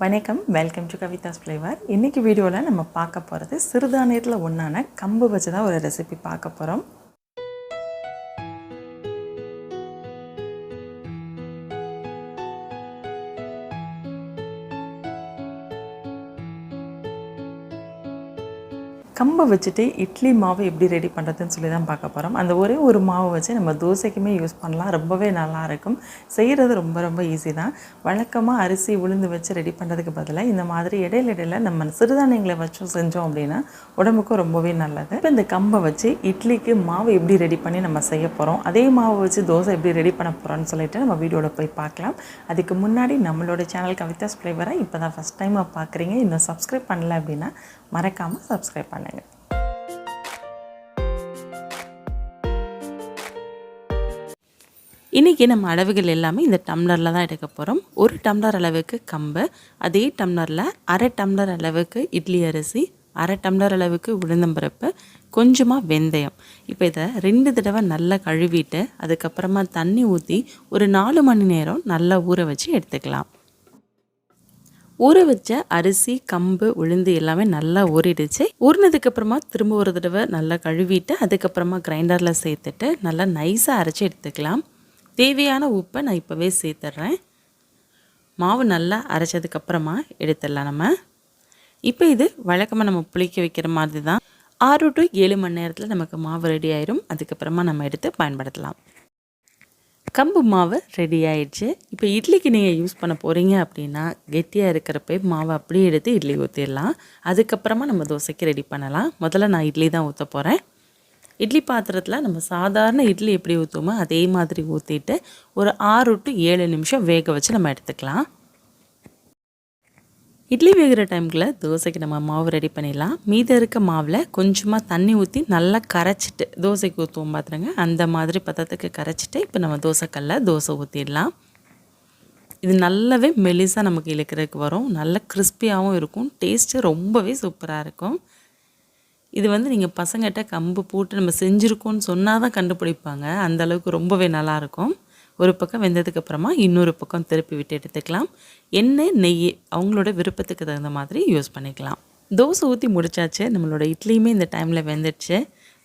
வணக்கம். Welcome to Kavidas flavour இன்றைக்கி வீடியோவில் நம்ம பார்க்க போகிறது சிறுதானியத்தில் ஒன்றான கம்பு வச்சு தான் ஒரு ரெசிபி பார்க்க போகிறோம் கம்பை வச்சுட்டு இட்லி மாவு எப்படி ரெடி பண்ணுறதுன்னு சொல்லி தான் பார்க்க போகிறோம் அந்த ஒரே ஒரு மாவு வச்சு நம்ம தோசைக்குமே யூஸ் பண்ணலாம். ரொம்பவே நல்லா இருக்கும். செய்கிறது ரொம்ப ரொம்ப ஈஸி தான். வழக்கமாக அரிசி உளுந்து வச்சு ரெடி பண்ணுறதுக்கு பதிலாக இந்த மாதிரி இடையில இடையில நம்ம சிறுதானியங்களை வச்சு செஞ்சோம் அப்படின்னா உடம்புக்கும் ரொம்பவே நல்லது. இப்போ இந்த கம்பை வச்சு இட்லிக்கு மாவு எப்படி ரெடி பண்ணி நம்ம செய்ய போகிறோம் அதே மாவு வச்சு தோசை எப்படி ரெடி பண்ண போகிறோம்னு சொல்லிட்டு நம்ம வீடியோவில் போய் பார்க்கலாம். அதுக்கு முன்னாடி நம்மளோட சேனல் கவிதாஸ் ஃப்ளேவரை இப்போ தான் ஃபஸ்ட் டைமாக பார்க்குறீங்க. இன்னும் சப்ஸ்கிரைப் பண்ணல அப்படின்னா மறக்காமல் சப்ஸ்கிரைப் பண்ணுங்கள் இன்றைக்கி நம்ம அளவுகள் எல்லாமே இந்த டம்ளரில் தான் எடுக்க போகிறோம் ஒரு டம்ளர் அளவுக்கு கம்பு அதே டம்ளரில் அரை டம்ளர் அளவுக்கு இட்லி அரிசி அரை டம்ளர் அளவுக்கு உளுந்தம்பருப்பு கொஞ்சமாக வெந்தயம். இப்போ இதை ரெண்டு தடவை நல்லா கழுவிட்டு அதுக்கப்புறமா தண்ணி ஊற்றி ஒரு நாலு மணி நேரம் நல்லா ஊற வச்சு எடுத்துக்கலாம். ஊற வச்ச அரிசி கம்பு உளுந்து எல்லாமே நல்லா ஊறிடுச்சு. ஊறினதுக்கு அப்புறமா திரும்ப ஒரு தடவை நல்லா கழுவிட்டு அதுக்கப்புறமா கிரைண்டரில் சேர்த்துட்டு நல்லா நைஸாக அரைச்சி எடுத்துக்கலாம். தேவையான உப்பை நான் இப்போவே சேர்த்துட்றேன் மாவு நல்லா அரைச்சதுக்கப்புறமா எடுத்துடலாம் நம்ம. இப்போ இது வழக்கமாக நம்ம புளிக்க வைக்கிற மாதிரி தான் ஆறு டு ஏழு மணி நேரத்தில் நமக்கு மாவு ரெடி ஆயிரும். அதுக்கப்புறமா நம்ம எடுத்து பயன்படுத்தலாம். கம்பு மாவு ரெடி ஆயிடுச்சு. இப்போ இட்லிக்கு நீங்கள் யூஸ் பண்ண போகிறீங்க அப்படின்னா கெட்டியாக இருக்கிறப்ப மாவை அப்படியே எடுத்து இட்லி ஊற்றிடலாம் அதுக்கப்புறமா நம்ம தோசைக்கு ரெடி பண்ணலாம். முதல்ல நான் இட்லி தான் ஊற்ற போகிறேன் இட்லி பாத்திரத்தில் நம்ம சாதாரண இட்லி எப்படி ஊற்றுமோ அதே மாதிரி ஊற்றிட்டு ஒரு ஆறு டு ஏழு நிமிஷம் வேக வச்சு நம்ம எடுத்துக்கலாம். இட்லி வேகிற டைமுக்குள்ள தோசைக்கு நம்ம மாவு ரெடி பண்ணிடலாம். மீதம் இருக்க மாவில் கொஞ்சமாக தண்ணி ஊற்றி நல்லா கரைச்சிட்டு தோசைக்கு ஊற்றுவோம் பார்த்துருங்க அந்த மாதிரி பதத்துக்கு கரைச்சிட்டு இப்போ நம்ம தோசைக்கல்ல தோசை ஊற்றிடலாம் இது நல்லாவே மெலிசாக நமக்கு இழுக்கிறதுக்கு வரும். நல்ல கிறிஸ்பியாகவும் இருக்கும். டேஸ்ட்டு ரொம்பவே சூப்பராக இருக்கும். இது வந்து நீங்கள் பசங்கிட்ட கம்பு போட்டு நம்ம செஞ்சுருக்கோன்னு சொன்னால் தான் கண்டுபிடிப்பாங்க அந்தளவுக்கு ரொம்பவே நல்லாயிருக்கும் ஒரு பக்கம் வெந்ததுக்கு அப்புறமா இன்னொரு பக்கம் திருப்பி விட்டு எடுத்துக்கலாம். எண்ணெய் நெய் அவங்களோட விருப்பத்துக்கு தகுந்த மாதிரி யூஸ் பண்ணிக்கலாம். தோசை ஊற்றி முடிச்சாச்சு. நம்மளோட இட்லியுமே இந்த டைமில் வெந்துடுச்சு.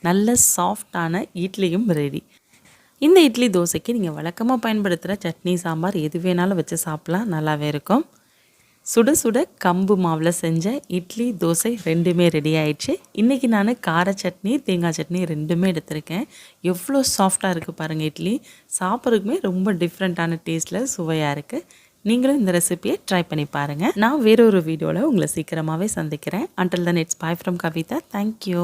நல்ல சாஃப்டான இட்லியும் ரெடி இந்த இட்லி தோசைக்கு நீங்கள் வழக்கமாக பயன்படுத்துகிற சட்னி சாம்பார் எது வேணாலும் வச்சு சாப்பிட்லாம். நல்லாவே இருக்கும். சுட சுட கம்பு மாவில் செஞ்ச இட்லி தோசை ரெண்டுமே ரெடி ஆயிடுச்சு. இன்றைக்கி நான் கார சட்னி தேங்காய் சட்னி ரெண்டுமே எடுத்திருக்கேன். எவ்வளோ சாஃப்டாக இருக்குது பாருங்கள் இட்லி. சாப்பிட்றதுக்குமே ரொம்ப டிஃப்ரெண்ட்டான டேஸ்ட்டில் சுவையாக இருக்குது நீங்களும் இந்த ரெசிபியை ட்ரை பண்ணி பாருங்கள் நான் வேறொரு வீடியோவில் உங்களை சீக்கிரமாகவே சந்திக்கிறேன். Until then it's bye from Kavitha. Thank you